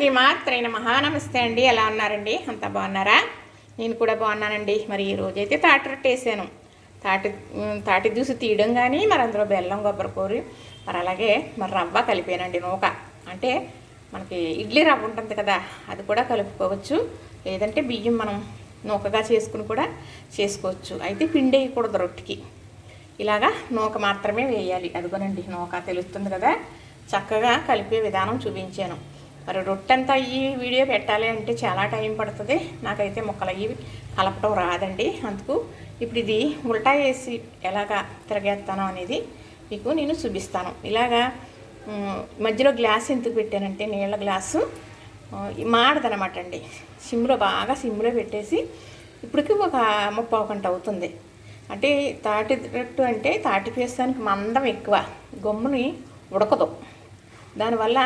శ్రీమాత్రైన మహానమస్తే అండి. ఎలా ఉన్నారండి? అంతా బాగున్నారా? నేను కూడా బాగున్నానండి. మరి ఈరోజైతే తాటి రొట్టె వేసాను. తాటి తాటి జ్యూస్ తీయడం కానీ మరి అందులో బెల్లం కొబ్బరికూరి మరి అలాగే మరి రవ్వ కలిపానండి నూక. అంటే మనకి ఇడ్లీ రవ్వ ఉంటుంది కదా అది కూడా కలుపుకోవచ్చు. లేదంటే బియ్యం మనం నూకగా చేసుకుని కూడా చేసుకోవచ్చు. అయితే పిండి వేయకూడదు రొట్టెకి. ఇలాగా నూక మాత్రమే వేయాలి. అదిగోనండి నూక తెలుస్తుంది కదా. చక్కగా కలిపే విధానం చూపించాను. మరి రొట్టె అంతా ఈ వీడియో పెట్టాలి అంటే చాలా టైం పడుతుంది. నాకైతే ముక్కలు అయ్యి కలపటం రాదండి. అందుకు ఇప్పుడు ఇది ఉల్టా వేసి ఎలాగా తిరగేస్తాను అనేది మీకు నేను చూపిస్తాను. ఇలాగా మధ్యలో గ్లాస్ ఎందుకు పెట్టానంటే నీళ్ళ గ్లాసు మాడదనమాట అండి. సిమ్లో బాగా సిమ్లో పెట్టేసి ఇప్పటికి ఒక ముప్పావు గంట అవుతుంది. అంటే తాటి రొట్టు అంటే తాటి పేస్తానికి మందం ఎక్కువ. గమ్ముని ఉడకదు. దానివల్ల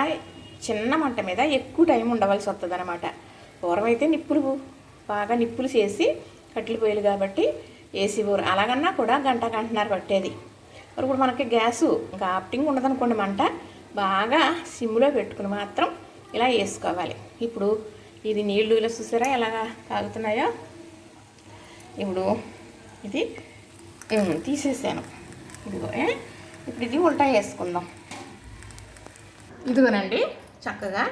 చిన్న మంట మీద ఎక్కువ టైం ఉండవలసి వస్తుంది అనమాట పూర్వమైతే నిప్పులు బాగా నిప్పులు చేసి కట్టెలు పొయ్యలు కాబట్టి ఏసీ ఊరు అలాగన్నా కూడా గంట గంటన్నర పట్టేది. మరి ఇప్పుడు మనకి గ్యాసు ఇంకా ఆప్టింగ్ ఉండదనుకోండి మంట బాగా సిమ్లో పెట్టుకుని మాత్రం ఇలా వేసుకోవాలి. ఇప్పుడు ఇది నీళ్ళు ఇలా చూసారా ఎలాగా తాగుతున్నాయో? ఇప్పుడు ఇది తీసేసాను. ఇదిగో ఏ? ఇప్పుడు ఇది ఉల్టా వేసుకుందాం. ఇదిగోనండి. చక్కగా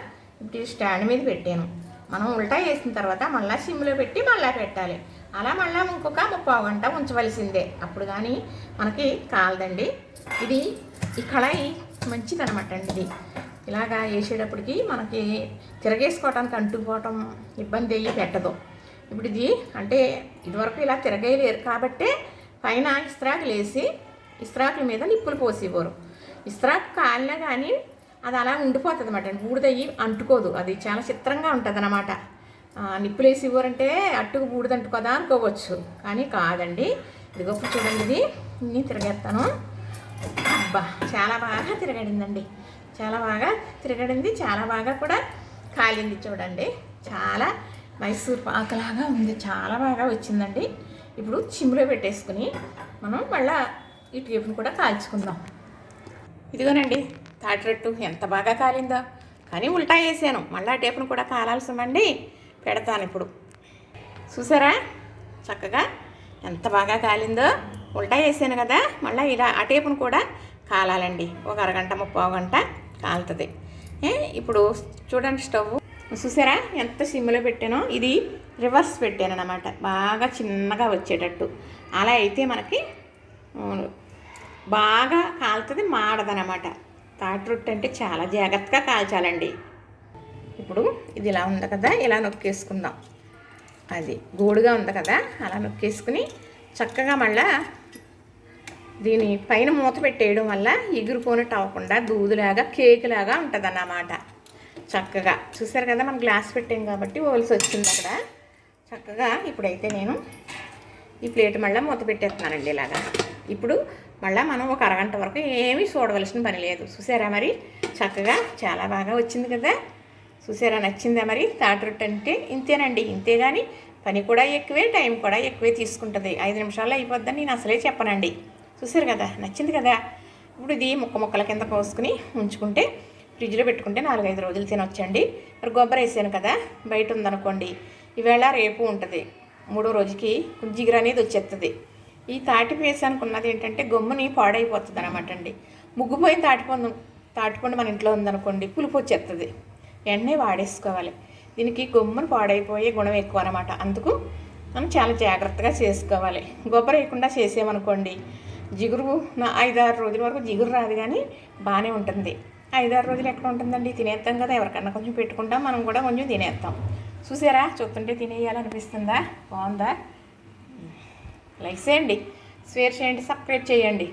ఇప్పుడు స్టాండ్ మీద పెట్టాను. మనం ఉల్టా వేసిన తర్వాత మళ్ళీ సిమ్లో పెట్టి మళ్ళీ పెట్టాలి. అలా మళ్ళీ ఇంకొక ముప్పావు గంట ఉంచవలసిందే. అప్పుడు కానీ మనకి కాలదండి. ఇది ఈ కళాయి మంచిదనమాట అండి ఇది. ఇలాగా వేసేటప్పటికి మనకి తిరగేసుకోవటానికి అంటుకోవటం ఇబ్బంది అయ్యి పెట్టదు. ఇప్పుడు ఇది అంటే ఇదివరకు ఇలా తిరగేయలేరు కాబట్టే పైన ఇస్త్రాకులు వేసి ఇస్త్రాకుల మీద నిప్పులు పోసేవారు. ఇస్త్రాకు కాలినా కానీ అది అలా ఉండిపోతుంది అనమాట బూడిదయ్యి అంటుకోదు. అది చాలా చిత్రంగా ఉంటుంది అనమాట నిప్పులు వేసి ఇవ్వరంటే అట్టుకు బూడిద అంటుకోదా అనుకోవచ్చు. కానీ కాదండి. ఇదిగో చూడండి ఇది. నేను తిరగేస్తాను. అబ్బా చాలా బాగా తిరగడిందండి. చాలా బాగా తిరగడింది. చాలా బాగా కూడా కాలింది చూడండి. చాలా మైసూర్ పాకలాగా ఉంది. చాలా బాగా వచ్చిందండి. ఇప్పుడు చిమ్లో పెట్టేసుకుని మనం మళ్ళీ ఈ టేపును కూడా కాల్చుకుందాం. ఇదిగోనండి. తాటిరట్టు ఎంత బాగా కాలిందో. కానీ ఉల్టా వేసాను. మళ్ళీ టేపును కూడా కాలాల్సిందండి. పెడతాను ఇప్పుడు. చూసారా? చక్కగా ఎంత బాగా కాలిందో. ఉల్టా వేసాను కదా. మళ్ళీ ఇలా ఆ టేపును కూడా కాలాలండి. ఒక అరగంట ముప్పై గంట కాలుతుంది. ఇప్పుడు చూడండి స్టవ్. చూసారా? ఎంత సిమ్లో పెట్టానో. ఇది రివర్స్ పెట్టాను అనమాట బాగా చిన్నగా వచ్చేటట్టు. అలా అయితే మనకి బాగా కాలుతుంది మాడదనమాట తాటి రొట్టె అంటే చాలా జాగ్రత్తగా కాల్చాలండి. ఇప్పుడు ఇది ఇలా ఉంది కదా ఇలా నొక్కేసుకుందాం. అది గోడుగా ఉంది కదా అలా నొక్కేసుకుని చక్కగా మళ్ళా దీని పైన మూత పెట్టేయడం వల్ల ఎగిరిపోనట్టు అవ్వకుండా దూదులాగా కేకులాగా ఉంటుంది అన్నమాట చక్కగా. చూసారు కదా మనం గ్లాస్ పెట్టాం కాబట్టి ఓల్సి వచ్చింది అక్కడ. చక్కగా ఇప్పుడైతే నేను ఈ ప్లేట్ మళ్ళీ మూత పెట్టేస్తున్నానండి ఇలాగా. ఇప్పుడు మళ్ళీ మనం ఒక అరగంట వరకు ఏమీ చూడవలసిన పని లేదు. చూసారా మరి? చక్కగా చాలా బాగా వచ్చింది కదా? చూసారా? నచ్చిందా మరి? తాటి రొట్టె అంటే ఇంతేనండి. ఇంతే కానీ పని కూడా ఎక్కువే టైం కూడా ఎక్కువే తీసుకుంటుంది. ఐదు నిమిషాల్లో అయిపోద్దని నేను అసలే చెప్పనండి. చూసారు కదా? నచ్చింది కదా? ఇప్పుడు ఇది ముక్క ముక్కల కింద కోసుకుని ఉంచుకుంటే ఫ్రిడ్జ్లో పెట్టుకుంటే నాలుగైదు రోజులు తినొచ్చండి. మరి కొబ్బరి వేసాను కదా? బయట ఉందనుకోండి. ఈవేళ రేపు ఉంటుంది. మూడో రోజుకి జిగురు అనేది వచ్చేస్తుంది ఈ తాటి వేసానికి ఉన్నది ఏంటంటే గమ్ముని పాడైపోతుంది అనమాట అండి. ముగ్గుపోయిన తాటిపండు తాటిపండు మన ఇంట్లో ఉందనుకోండి పులుపు వచ్చేస్తుంది వెంటనే వాడేసుకోవాలి. దీనికి గమ్మును పాడైపోయే గుణం ఎక్కువ అనమాట అందుకు మనం చాలా జాగ్రత్తగా చేసుకోవాలి. గొబ్బర వేయకుండా చేసామనుకోండి జిగురు నా ఐదారు రోజుల వరకు జిగురు రాదు కానీ బాగానే ఉంటుంది. ఐదారు రోజులు ఎక్కడ ఉంటుందండి? తినేస్తాం కదా ఎవరికన్నా కొంచెం పెట్టుకుంటాం మనం కూడా కొంచెం తినేస్తాం చూసారా? చూస్తుంటే తినేయాలనిపిస్తుందా? బాగుందా? లైక్ చేయండి. షేర్ చేయండి. సబ్స్క్రైబ్ చేయండి.